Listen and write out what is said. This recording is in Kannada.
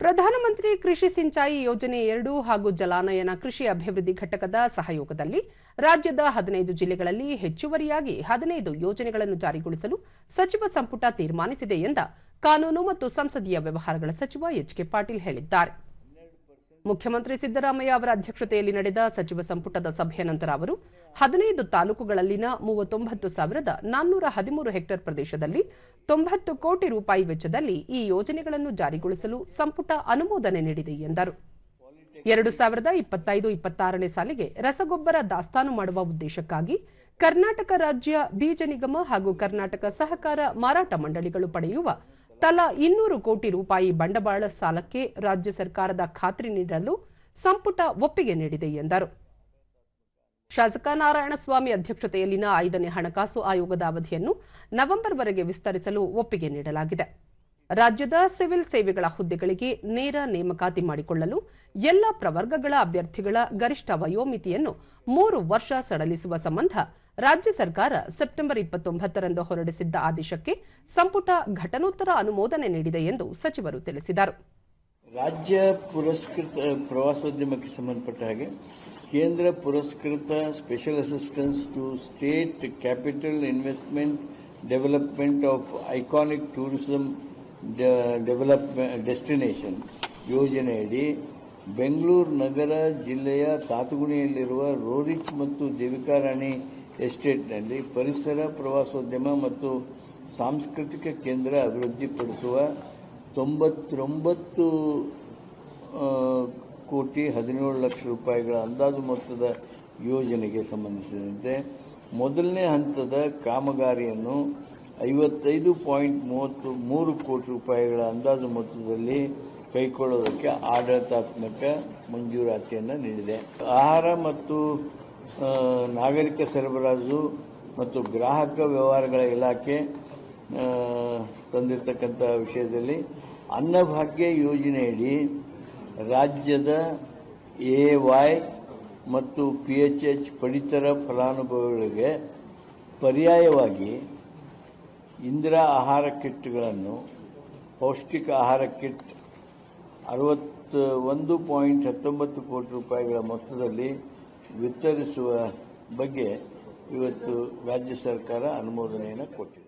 ಪ್ರಧಾನಮಂತ್ರಿ ಕೃಷಿ ಸಿಂಚಾಯಿ ಯೋಜನೆ ಎರಡು ಹಾಗೂ ಜಲಾನಯನ ಕೃಷಿ ಅಭಿವೃದ್ಧಿ ಘಟಕದ ಸಹಯೋಗದಲ್ಲಿ ರಾಜ್ಯದ ಹದಿನೈದು ಜಿಲ್ಲೆಗಳಲ್ಲಿ ಹೆಚ್ಚುವರಿಯಾಗಿ ಹದಿನೈದು ಯೋಜನೆಗಳನ್ನು ಜಾರಿಗೊಳಿಸಲು ಸಚಿವ ಸಂಪುಟ ತೀರ್ಮಾನಿಸಿದೆ ಎಂದ ಕಾನೂನು ಮತ್ತು ಸಂಸದೀಯ ವ್ಯವಹಾರಗಳ ಸಚಿವ ಎಚ್ ಕೆ ಪಾಟೀಲ್ ಹೇಳಿದ್ದಾರೆ. ಮುಖ್ಯಮಂತ್ರಿ ಸಿದ್ದರಾಮಯ್ಯ ಅವರ ಅಧ್ಯಕ್ಷತೆಯಲ್ಲಿ ನಡೆದ ಸಚಿವ ಸಂಪುಟದ ಸಭೆಯ ನಂತರ ಅವರು ಹದಿನೈದು ತಾಲೂಕುಗಳಲ್ಲಿನ ಮೂವತ್ತೊಂಬತ್ತು ಸಾವಿರದ ನಾನ್ನೂರ ಹದಿಮೂರು ಹೆಕ್ಟೇರ್ ಪ್ರದೇಶದಲ್ಲಿ ತೊಂಬತ್ತು ಕೋಟಿ ರೂಪಾಯಿ ವೆಚ್ಚದಲ್ಲಿ ಈ ಯೋಜನೆಗಳನ್ನು ಜಾರಿಗೊಳಿಸಲು ಸಂಪುಟ ಅನುಮೋದನೆ ನೀಡಿದೆ ಎಂದರು. ಎರಡು ಸಾವಿರದ ಇಪ್ಪತ್ತೈದು ಇಪ್ಪತ್ತಾರನೇ ಸಾಲಿಗೆ ರಸಗೊಬ್ಬರ ದಾಸ್ತಾನು ಮಾಡುವ ಉದ್ದೇಶಕ್ಕಾಗಿ ಕರ್ನಾಟಕ ರಾಜ್ಯ ಬೀಜ ನಿಗಮ ಹಾಗೂ ಕರ್ನಾಟಕ ಸಹಕಾರ ಮಾರಾಟ ಮಂಡಳಿಗಳು ಪಡೆಯುವ ತಲಾ ಇನ್ನೂರು ಕೋಟಿ ರೂಪಾಯಿ ಬಂಡವಾಳ ಸಾಲಕ್ಕೆ ರಾಜ್ಯ ಸರ್ಕಾರದ ಖಾತ್ರಿ ನೀಡಲು ಸಂಪುಟ ಒಪ್ಪಿಗೆ ನೀಡಿದೆ ಎಂದರು. ಶಾಸಕ ನಾರಾಯಣಸ್ವಾಮಿ ಅಧ್ಯಕ್ಷತೆಯಲ್ಲಿನ ಐದನೇ ಹಣಕಾಸು ಆಯೋಗದ ಅವಧಿಯನ್ನು ನವೆಂಬರ್ವರೆಗೆ ವಿಸ್ತರಿಸಲು ಒಪ್ಪಿಗೆ ನೀಡಲಾಗಿದೆ. ರಾಜ್ಯದ ಸಿವಿಲ್ ಸೇವೆಗಳ ಹುದ್ದೆಗಳಿಗೆ ನೇರ ನೇಮಕಾತಿ ಮಾಡಿಕೊಳ್ಳಲು ಎಲ್ಲ ಪ್ರವರ್ಗಗಳ ಅಭ್ಯರ್ಥಿಗಳ ಗರಿಷ್ಠ ವಯೋಮಿತಿಯನ್ನು ಮೂರು ವರ್ಷ ಸಡಲಿಸುವ ಸಂಬಂಧ ರಾಜ್ಯ ಸರ್ಕಾರ ಸೆಪ್ಟೆಂಬರ್ ಇಪ್ಪತ್ತೊಂಬತ್ತರಂದು ಹೊರಡಿಸಿದ್ದ ಆದೇಶಕ್ಕೆ ಸಂಪುಟ ಘಟನೋತ್ತರ ಅನುಮೋದನೆ ನೀಡಿದೆ ಎಂದು ಸಚಿವರು ತಿಳಿಸಿದರು. ರಾಜ್ಯ ಪುರಸ್ಕೃತ ಪ್ರವಾಸೋದ್ಯಮಕ್ಕೆ ಸಂಬಂಧಪಟ್ಟ ಹಾಗೆ ಕೇಂದ್ರ ಪುರಸ್ಕೃತ special assistance to state capital investment development of iconic tourism development destination ಯೋಜನೆಯಡಿ ಬೆಂಗಳೂರು ನಗರ ಜಿಲ್ಲೆಯ ತಾತುಗುಣಿಯಲ್ಲಿರುವ ರೋರಿಚ್ ಮತ್ತು ದೇವಿಕಾರಾಣಿ ಎಸ್ಟೇಟ್ನಲ್ಲಿ ಪರಿಸರ ಪ್ರವಾಸೋದ್ಯಮ ಮತ್ತು ಸಾಂಸ್ಕೃತಿಕ ಕೇಂದ್ರ ಅಭಿವೃದ್ಧಿಪಡಿಸುವ ತೊಂಬತ್ತೊಂಬತ್ತು ಕೋಟಿ ಹದಿನೇಳು ಲಕ್ಷ ರೂಪಾಯಿಗಳ ಅಂದಾಜು ಮೊತ್ತದ ಯೋಜನೆಗೆ ಸಂಬಂಧಿಸಿದಂತೆ ಮೊದಲನೇ ಹಂತದ ಕಾಮಗಾರಿಯನ್ನು ಐವತ್ತೈದು ಪಾಯಿಂಟ್ ಮೂವತ್ತು, ಮೂರು ಕೋಟಿ ರೂಪಾಯಿಗಳ ಅಂದಾಜು ಮೊತ್ತದಲ್ಲಿ ಕೈಗೊಳ್ಳೋದಕ್ಕೆ ಆಡಳಿತಾತ್ಮಕ ಮಂಜೂರಾತಿಯನ್ನು ನೀಡಿದೆ. ಆಹಾರ ಮತ್ತು ನಾಗರಿಕ ಸರಬರಾಜು ಮತ್ತು ಗ್ರಾಹಕ ವ್ಯವಹಾರಗಳ ಇಲಾಖೆ ತಂದಿರತಕ್ಕಂಥ ವಿಷಯದಲ್ಲಿ ಅನ್ನಭಾಗ್ಯ ಯೋಜನೆಯಡಿ ರಾಜ್ಯದ ಎ ವೈ ಮತ್ತು ಪಿ ಎಚ್ ಎಚ್ ಪಡಿತರ ಫಲಾನುಭವಿಗಳಿಗೆ ಪರ್ಯಾಯವಾಗಿ ಇಂದಿರಾ ಆಹಾರ ಕಿಟ್ಗಳನ್ನು, ಪೌಷ್ಟಿಕ ಆಹಾರ ಕಿಟ್ ಅರವತ್ತ ಒಂದು ಪಾಯಿಂಟ್ ಹತ್ತೊಂಬತ್ತು ಕೋಟಿ ರೂಪಾಯಿಗಳ ಮೊತ್ತದಲ್ಲಿ ವಿತರಿಸುವ ಬಗ್ಗೆ ಇವತ್ತು ರಾಜ್ಯ ಸರ್ಕಾರ ಅನುಮೋದನೆಯನ್ನು ಕೊಟ್ಟಿದೆ.